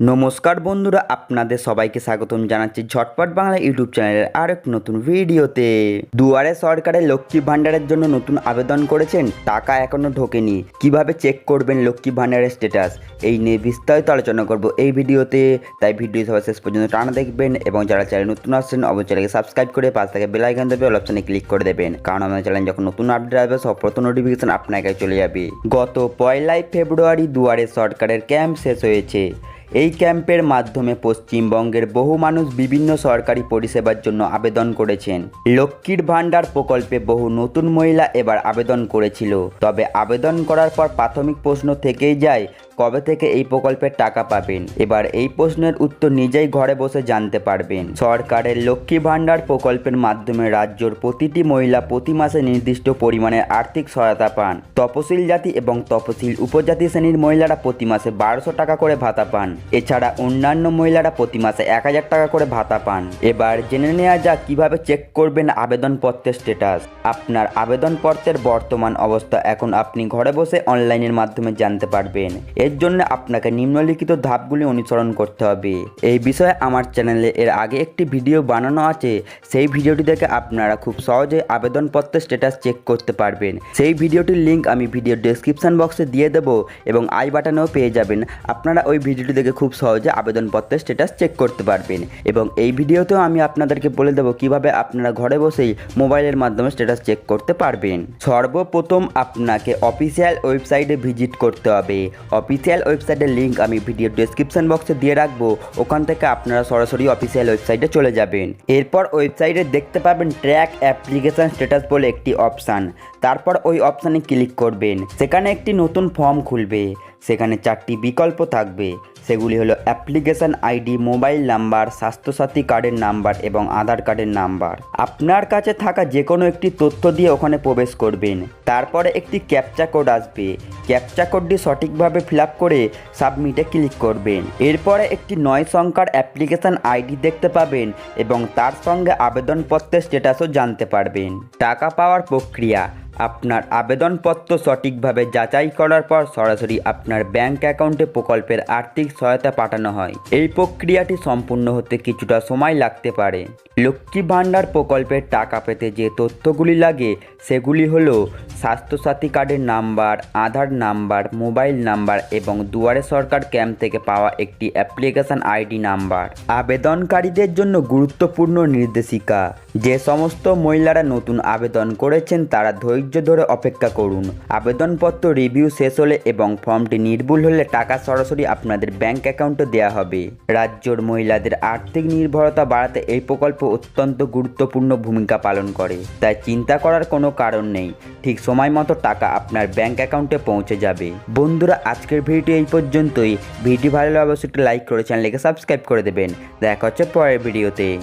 নমস্কার বন্ধুরা, আপনাদের সবাইকে স্বাগতম জানাচ্ছি ঝটপট বাংলা ইউটিউব চ্যানেলের আরেক নতুন ভিডিওতে। দুয়ারে সরকারের লক্ষ্মী ভাণ্ডারের জন্য নতুন আবেদন করেছেন, টাকা এখনও ঢোকেনি। কীভাবে চেক করবেন লক্ষ্মী ভাণ্ডারের স্ট্যাটাস এই নিয়ে বিস্তারিত আলোচনা করব এই ভিডিওতে। তাই ভিডিও সবাই শেষ পর্যন্ত টানা দেখবেন এবং যারা চ্যানেল নতুন আসছেন, অবশ্যই চ্যানেলকে সাবস্ক্রাইব করে পাশ থেকে বেল আইকন দেবে অল অপশনে ক্লিক করে দেবেন। কারণ আমাদের চ্যানেল যখন নতুন আপডেট আসবে, সব প্রথম নোটিফিকেশন আপনার কাছে চলে যাবে। গত পয়লাই ফেব্রুয়ারি দুয়ারে সরকারের ক্যাম্প শেষ হয়েছে। এই ক্যাম্পের মাধ্যমে পশ্চিমবঙ্গের বহু মানুষ বিভিন্ন সরকারি পরিষেবার জন্য আবেদন করেছেন। লক্ষ্মীর ভাণ্ডার প্রকল্পে বহু নতুন মহিলা এবার আবেদন করেছিল। তবে আবেদন করার পর প্রাথমিক প্রশ্ন থেকেই যায় কবে থেকে এই প্রকল্পের টাকা পাবেন? এবার এই প্রশ্নের উত্তর নিজেই ঘরে বসে জানতে পারবেন। সরকারের লক্ষ্মী ভাণ্ডার প্রকল্পের মাধ্যমে রাজ্যর প্রতিটি মহিলা প্রতি মাসে নির্দিষ্ট পরিমাণে আর্থিক সহায়তা পান। তপশিল জাতি এবং তপশিল উপজাতি শ্রেণির মহিলারা প্রতি মাসে বারোশো টাকা করে ভাতা পান। এছাড়া অন্যান্য মহিলারা প্রতি মাসে এক হাজার টাকা করে ভাতা পান। এবার জেনে নেওয়া যাক কীভাবে চেক করবেন আবেদনপত্রের স্ট্যাটাস। আপনার আবেদনপত্রের বর্তমান অবস্থা এখন আপনি ঘরে বসে অনলাইনের মাধ্যমে জানতে পারবেন। এর জন্য আপনাকে নিম্নলিখিত ধাপগুলি অনুসরণ করতে হবে। এই বিষয়ে আমার চ্যানেলে এর আগে একটি ভিডিও বানানো আছে। সেই ভিডিওটি দেখে আপনারা খুব সহজে আবেদনপত্রের স্ট্যাটাস চেক করতে পারবেন। সেই ভিডিওটির লিঙ্ক আমি ভিডিও ডেসক্রিপশন বক্সে দিয়ে দেবো এবং আই বাটনেও পেয়ে যাবেন। আপনারা ওই ভিডিওটি দেখে খুব সহজে আবেদনপত্রের স্ট্যাটাস চেক করতে পারবেন। এবং এই ভিডিওতেও আমি আপনাদেরকে বলে দেবো কীভাবে আপনারা ঘরে বসেই মোবাইলের মাধ্যমে স্ট্যাটাস চেক করতে পারবেন। সর্বপ্রথম আপনাকে অফিসিয়াল ওয়েবসাইটে ভিজিট করতে হবে। অফিসিয়াল ওয়েবসাইটের লিঙ্ক আমি ভিডিও ডেসক্রিপশন বক্সে দিয়ে রাখব। ওখান থেকে আপনারা সরাসরি অফিসিয়াল ওয়েবসাইটে চলে যাবেন। এরপর ওয়েবসাইটে দেখতে পাবেন ট্র্যাক অ্যাপ্লিকেশান স্ট্যাটাস বলে একটি অপশান তারপর ওই অপশানে ক্লিক করবেন। সেখানে একটি নতুন ফর্ম খুলবে। সেখানে চারটি বিকল্প থাকবে। সেগুলি হলো application ID, mobile number, Swasthya Sathi কার্ডের নাম্বার এবং আধার কার্ডের নাম্বার। আপনার কাছে থাকা যে কোনো একটি তথ্য দিয়ে ওখানে প্রবেশ করবেন। তারপরে একটি ক্যাপচা কোড আসবে। ক্যাপচা কোডটি সঠিকভাবে ফিল করে সাবমিটে ক্লিক করবেন। এরপরে একটি নয় সংখ্যার অ্যাপ্লিকেশন আইডি দেখতে পাবেন এবং তার সঙ্গে আবেদনপত্রের স্ট্যাটাসও জানতে পারবেন। টাকা পাওয়ার প্রক্রিয়া। আপনার আবেদনপত্র সঠিকভাবে যাচাই করার পর সরাসরি আপনার ব্যাংক অ্যাকাউন্টে প্রকল্পের আর্থিক সহায়তা পাঠানো হয়। এই প্রক্রিয়াটি সম্পূর্ণ হতে কিছুটা সময় লাগতে পারে। লক্ষ্মী ভাণ্ডার প্রকল্পের টাকা পেতে যে তথ্যগুলি লাগে, সেগুলি হলো স্বাস্থ্যসাথী কার্ডের number, Aadhaar number, mobile number এবং দুয়ারে সরকার ক্যাম্প থেকে পাওয়া একটি অ্যাপ্লিকেশন আইডি নাম্বার। আবেদনকারীদের জন্য গুরুত্বপূর্ণ নির্দেশিকা। যে সমস্ত মহিলারা নতুন আবেদন করেছেন, তারা ধৈর্য ধরে অপেক্ষা করুন। আবেদনপত্র রিভিউ শেষ হলে এবং ফর্মটি নির্ভুল হলে টাকা সরাসরি আপনাদের ব্যাংক অ্যাকাউন্টে দেওয়া হবে। রাজ্যর মহিলাদের আর্থিক নির্ভরতা বাড়াতে এই প্রকল্প অত্যন্ত গুরুত্বপূর্ণ ভূমিকা পালন করে। তাই চিন্তা করার কোনো কারণ নেই। ঠিক সময় মতো টাকা আপনার ব্যাংক অ্যাকাউন্টে পৌঁছে যাবে। বন্ধুরা, আজকের ভিডিও এই পর্যন্তই। ভিডিও ভালো লাগলে অবশ্যই লাইক করে চ্যানেলকে সাবস্ক্রাইব করে দেবেন। দেখা হচ্ছে পরের ভিডিওতে।